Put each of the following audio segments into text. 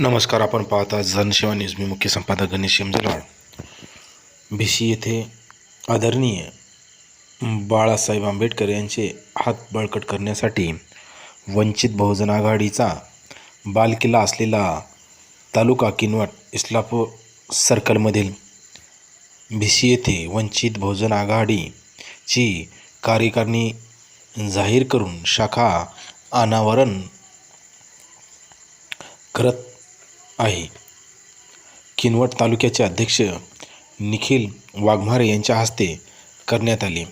नमस्कार आपण पाहता जनसेवा न्यूज. मी मुख्य संपादक गणेश शिमजलवाड बी सी येथे आदरणीय बाळासाहेब आंबेडकर यांचे हात बळकट करण्यासाठी वंचित बहुजन आघाडीचा बालकिल्ला असलेला तालुका किनवट इस्लापूर सर्कलमधील भिशी येथे वंचित बहुजन आघाडीची कार्यकारिणी जाहीर करून शाखा अनावरण करत आहे. किनवट तालुक्याचे अध्यक्ष निखिल वाघमारे यांच्या हस्ते करण्यात आले.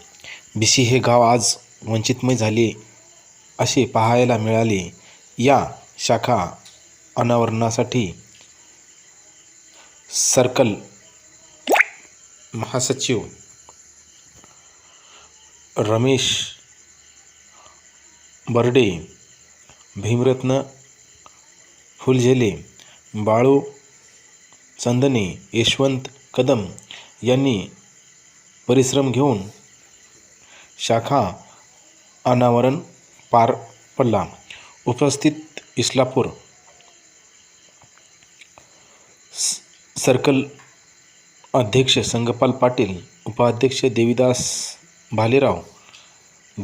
बिसी हे गाव आज वंचितमय झाले असे पाहायला मिळाले. या शाखा अनावरणासाठी सर्कल महासचिव रमेश बर्डे भीमरत्न फुलझेले बाळू चंदने यशवंत कदम यांनी परिश्रम घेऊन शाखा अनावरण पार पडला. उपस्थित इस्लापूर स- सर्कल अध्यक्ष संगपाल पाटील उपाध्यक्ष देवीदास भालेराव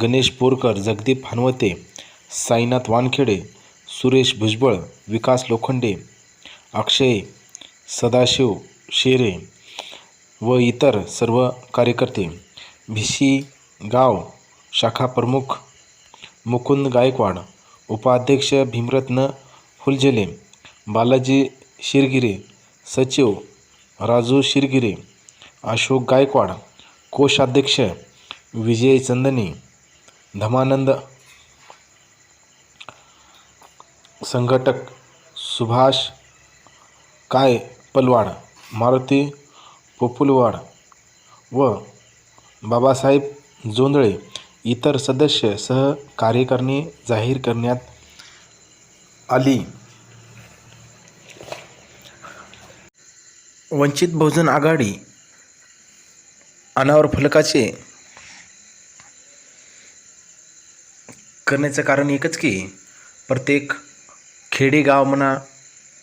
गणेश बोरकर जगदीप हनवते साईनाथ वानखेडे सुरेश भुजबळ विकास लोखंडे अक्षय सदाशिव शेरे व इतर सर्व कार्यकर्ते. भिशी गाव शाखा प्रमुख मुकुंद गायकवाड उपाध्यक्ष भीमरत्न फुलझेले बालाजी शिरगिरे सचिव राजू शिरगिरे अशोक गायकवाड कोषाध्यक्ष विजय चंदनी धमानंद संघटक सुभाष काय पलवाड मारुती पोपुलवाड व बाबासाहेब जोंधळे इतर सदस्य सह कार्यकारणी जाहीर करण्यात आली. वंचित बहुजन आघाडी अनावर फलकाचे करण्याचं कारण एकच की प्रत्येक खेडेगाव म्हणा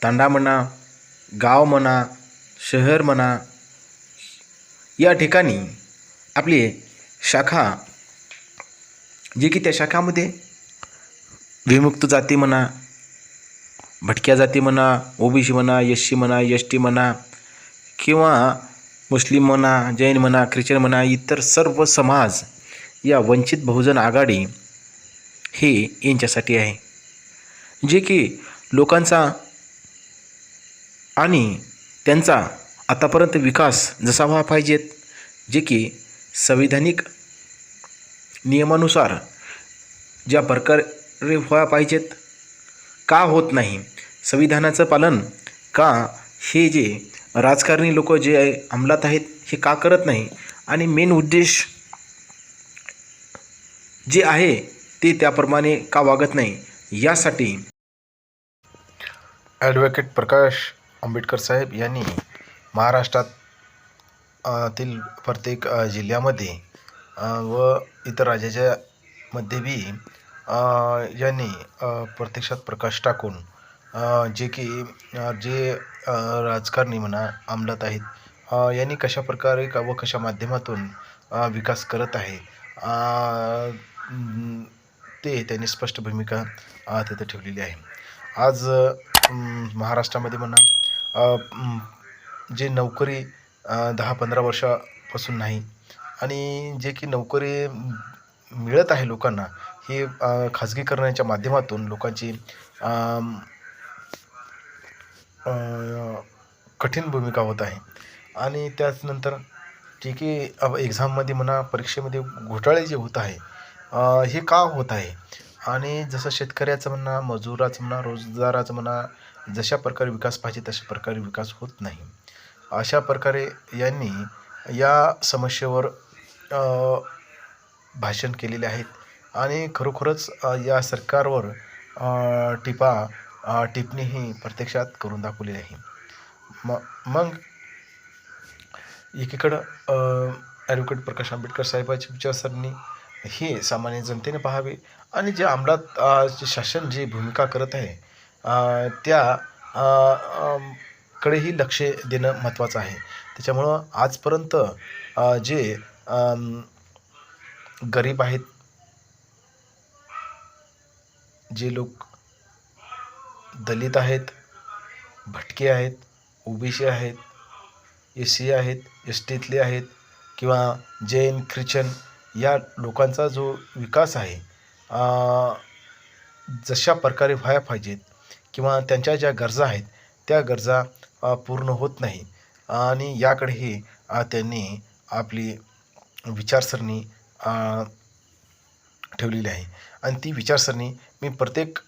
तांडा म्हणा गाव म्हणा शहर म्हणा या ठिकाणी आपली शाखा जे की त्या शाखामध्ये विमुक्त जाती म्हणा भटक्या जाती म्हणा ओबीसी म्हणा एस सी म्हणा एस टी म्हणा किंवा मुस्लिम म्हणा जैन म्हणा ख्रिश्चन म्हणा इतर सर्व समाज या वंचित बहुजन आघाडी हे यांच्यासाठी आहे. जे की लोकांचा आणि त्यांचा आतापर्यंत विकास जसा व्हावा पाहिजेत जे की संविधानिक नियमानुसार ज्या प्रकारे व्हायला पाहिजेत का होत नाही संविधानाचं पालन का हे जे राजकारणी लोक जे आहे अंमलात आहेत हे का करत नाही? आणि मेन उद्देश जे आहे ते त्याप्रमाणे का वागत नाही? यासाठी ॲडव्होकेट प्रकाश आंबेडकर साहेब यांनी महाराष्ट्रात तील प्रत्येक जिल्ह्यामध्ये व इतर राज्याच्या मध्ये बी यांनी प्रत्यक्षात प्रकाश टाकून जे की जे राजकारणी म्हणा अंमलात आहेत यांनी कशा प्रकारे का व कशा माध्यमातून विकास करत आहे ते त्यांनी स्पष्ट भूमिका तिथं ठेवलेली आहे. आज महाराष्ट्रामध्ये म्हणा जे नोकरी दहा पंधरा वर्षापासून नाही आणि जे की नोकरी मिळत आहे लोकांना हे खाजगीकरणाच्या माध्यमातून लोकांची कठीण भूमिका होत आहे. आणि त्याचनंतर जे की एक्झाममध्ये म्हणा परीक्षेमध्ये घोटाळे जे होत आहे हे का होत आहे? आणि जसं शेतकऱ्याचं म्हणा मजुराचं म्हणा रोजगाराचं म्हणा जशा प्रकारे विकास पाहिजे तशा प्रकारे विकास होत नाही. अशा प्रकारे यांनी या समस्येवर भाषण केलेले आहेत. आणि खरोखरच या सरकारवर टिपा टिपणी ही प्रत्यक्षात करून दाखवलेली आहे. म मग एकीकडं ॲडव्होकेट प्रकाश आंबेडकर साहेबाची विचारसरणी हे सामान्य जनतेने पाहावे. आणि जे अंमलात जे शासन जी भूमिका करत आहे त्या कडेही लक्ष देणं महत्त्वाचं आहे. त्याच्यामुळं आजपर्यंत जे गरीब आहेत जे लोक दलित आहेत भटके आहेत ओबीसी आहेत एस सी आहेत एस टीतले आहेत किंवा जैन ख्रिश्चन या लोकांचा जो विकास आहे जशा प्रकारे व्हायला पाहिजेत किंवा त्यांच्या ज्या गरजा आहेत त्या गरजा पूर्ण होत नाही. आणि याकडेही त्यांनी आपली विचारसरणी ठेवलेली आहे. आणि ती विचारसरणी मी प्रत्येक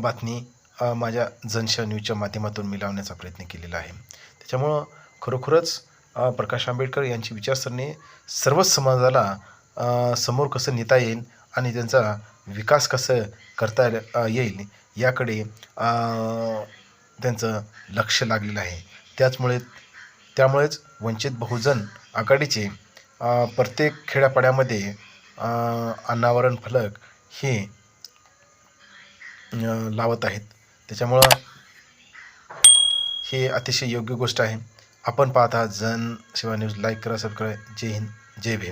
बातमी माझ्या जनशा न्यूजच्या माध्यमातून मी लावण्याचा प्रयत्न केलेला आहे. त्याच्यामुळं खरोखरच प्रकाश आंबेडकर यांची विचारसरणी सर्वच समाजाला समोर कसं नेता येईल आणि त्यांचा विकास कसं करता येईल याकडे त्यांचं लक्ष लागलेलं आहे. त्याचमुळे त्यामुळेच वंचित बहुजन आघाडीचे प्रत्येक खेड्यापाड्यामध्ये अनावरण फलक हे लावत आहेत. त्याच्यामुळं हे अतिशय योग्य गोष्ट आहे. आपण पाहता जन सेवा न्यूज. लाईक करा सबस्क्राईब. जय हिंद. जय भीम.